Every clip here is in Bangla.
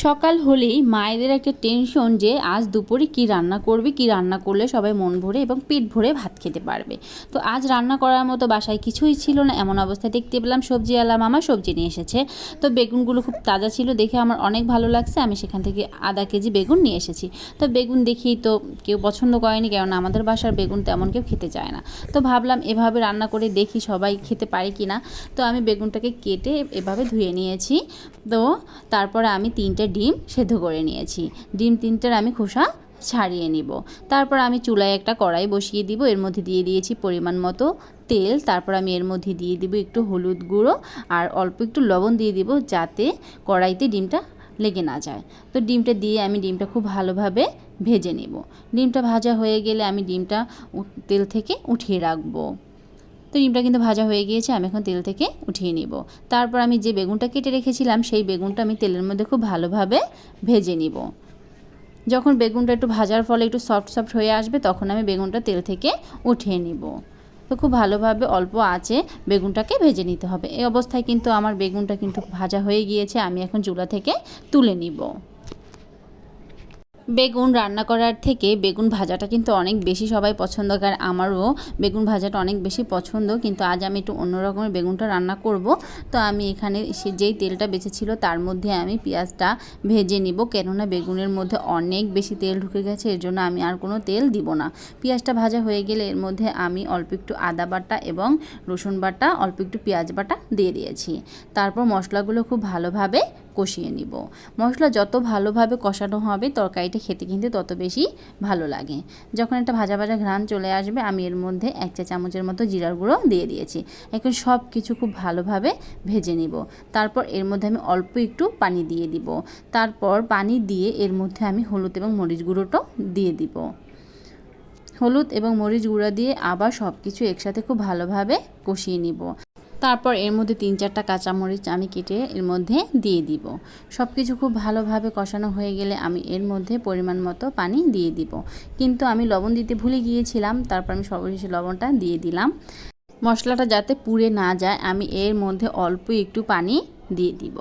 সকাল হলেই মায়েদের একটা টেনশন যে আজ দুপুরে কি রান্না করবে, কি রান্না করলে সবাই মন ভরে এবং পেট ভরে ভাত খেতে পারবে। তো আজ রান্না করার মতো বাসায় কিছুই ছিল না, এমন অবস্থায় দেখতে পেলাম। সবজি আলাম আমার সবজি নিয়ে এসেছে। তো বেগুনগুলো খুব তাজা ছিল, দেখে আমার অনেক ভালো লাগছে। আমি সেখান থেকে আধা কেজি বেগুন নিয়ে এসেছি। তো বেগুন দেখি তো কেউ পছন্দ করেনি, কেননা আমাদের বাসার বেগুন তেমন কেউ খেতে চায় না। তো ভাবলাম এভাবে রান্না করে দেখি সবাই খেতে পারে কি না তো আমি বেগুনটাকে কেটে এভাবে ধুয়ে নিয়েছি। তো তারপরে আমি তিনটে ডিম সেদ্ধ করে নিয়েছি। ডিম তিনটার আমি খোসা ছাড়িয়ে নিব। তারপর আমি চুলায় একটা কড়াই বসিয়ে দিব। এর মধ্যে দিয়ে দিয়েছি পরিমাণ মতো তেল। তারপর আমি এর মধ্যে দিয়ে দিব একটু হলুদ গুঁড়ো আর অল্প একটু লবণ দিয়ে দিব যাতে কড়াইতে ডিমটা লেগে না যায়। তো ডিমটা দিয়ে আমি ডিমটা খুব ভালোভাবে ভেজে নেব। ডিমটা ভাজা হয়ে গেলে আমি ডিমটা তেল থেকে উঠিয়ে রাখব। তো ডিমটা কিন্তু ভাজা হয়ে গিয়েছে, আমি এখন তেল থেকে উঠিয়ে নিব। তারপর আমি যে বেগুনটা কেটে রেখেছিলাম, সেই বেগুনটা আমি তেলের মধ্যে খুব ভালোভাবে ভেজে নিব। যখন বেগুনটা একটু ভাজার ফলে একটু সফট সফট হয়ে আসবে, তখন আমি বেগুনটা তেল থেকে উঠিয়ে নিব। তো খুব ভালোভাবে অল্প আঁচে বেগুনটাকে ভেজে নিতে হবে। এই অবস্থায় কিন্তু আমার বেগুনটা কিন্তু ভাজা হয়ে গিয়েছে, আমি এখন চুলা থেকে তুলে নিব। বেগুন রান্না করার থেকে বেগুন ভাজাটা কিন্তু অনেক বেশি সবাই পছন্দ করে, আমারও বেগুন ভাজাটা অনেক বেশি পছন্দ, কিন্তু আজ আমি একটু অন্য রকমের বেগুনটা রান্না করব। তো আমি এখানে সে যেই তেলটা বেঁচেছিল তার মধ্যে আমি পেঁয়াজটা ভেজে নিব, কেননা বেগুনের মধ্যে অনেক বেশি তেল ঢুকে গেছে, এর জন্য আমি আর কোনো তেল দিব না। পেঁয়াজটা ভাজা হয়ে গেলে এর মধ্যে আমি অল্প একটু আদা বাটা এবং রসুন বাটা, অল্প একটু পেঁয়াজ বাটা দিয়ে দিয়েছি। তারপর মশলাগুলো খুব ভালোভাবে কষিয়ে নিব। মশলা যত ভালোভাবে কষানো হবে, তরকারিটা খেতে কিন্তু তত বেশি ভালো লাগে। যখন একটা ভাজা ভাজা ঘ্রাণ চলে আসবে, আমি এর মধ্যে এক চা চামচের মতো জিরার গুঁড়ো দিয়ে দিয়েছি। এখন সব কিছু খুব ভালোভাবে ভেজে নিব। তারপর এর মধ্যে আমি অল্প একটু পানি দিয়ে দিব। তারপর পানি দিয়ে এর মধ্যে আমি হলুদ এবং মরিচ গুঁড়োটাও দিয়ে দিব। হলুদ এবং মরিচ গুঁড়া দিয়ে আবার সব কিছু একসাথে খুব ভালোভাবে কষিয়ে নিব। তারপর এর মধ্যে তিন চারটা কাঁচামরিচ আমি কেটে এর মধ্যে দিয়ে দিব। সব কিছু খুব ভালোভাবে কষানো হয়ে গেলে আমি এর মধ্যে পরিমাণ মতো পানি দিয়ে দিব। কিন্তু আমি লবণ দিতে ভুলে গিয়েছিলাম, তারপর আমি সর্বশেষে লবণটা দিয়ে দিলাম। মশলাটা যাতে পুড়ে না যায়, আমি এর মধ্যে অল্প একটু পানি দিয়ে দিব।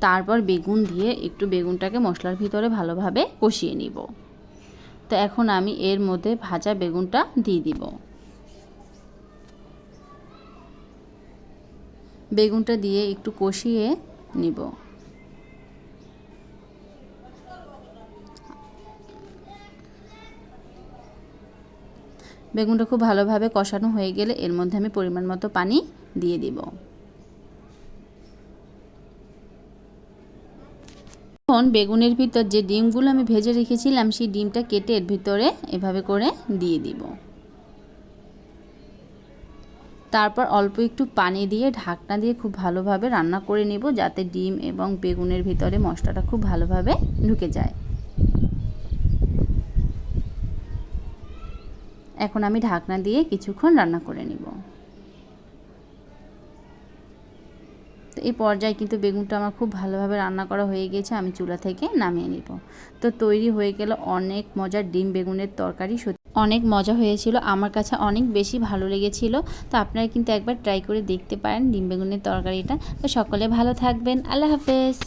তারপর বেগুন দিয়ে একটু বেগুনটাকে মশলার ভিতরে ভালোভাবে কষিয়ে নিব। তো এখন আমি এর মধ্যে ভাজা বেগুনটা দিয়ে দিব। বেগুনটা দিয়ে একটু কষিয়ে নিব। বেগুনটা খুব ভালোভাবে কষানো হয়ে গেলে এর মধ্যে আমি পরিমাণ মতো পানি দিয়ে দিব। এখন বেগুনের ভিতর যে ডিমগুলো আমি ভেজে রেখেছিলাম, সেই ডিমটা কেটে এর ভিতরে এভাবে করে দিয়ে দিব। তারপর অল্প একটু পানি দিয়ে, ঢাকনা দিয়ে খুব ভালোভাবে রান্না করে নেব যাতে ডিম এবং বেগুনের ভিতরে মশলাটা খুব ভালোভাবে ঢুকে যায়। এখন আমি ঢাকনা দিয়ে কিছুক্ষণ রান্না করে নিব। তো এই পর্যায়ে কিন্তু বেগুনটা আমার খুব ভালোভাবে রান্না করা হয়ে গেছে, আমি চুলা থেকে নামিয়ে নিব। তো তৈরি হয়ে গেল অনেক মজার ডিম বেগুনের তরকারি অনেক মজা হয়েছিল, আমার কাছে অনেক বেশি ভালো লেগেছিল। তো আপনারা কিন্তু একবার ট্রাই করে দেখতে পারেন ডিম বেগুনের তরকারিটা। তো সকলে ভালো থাকবেন, আল্লাহ হাফেজ।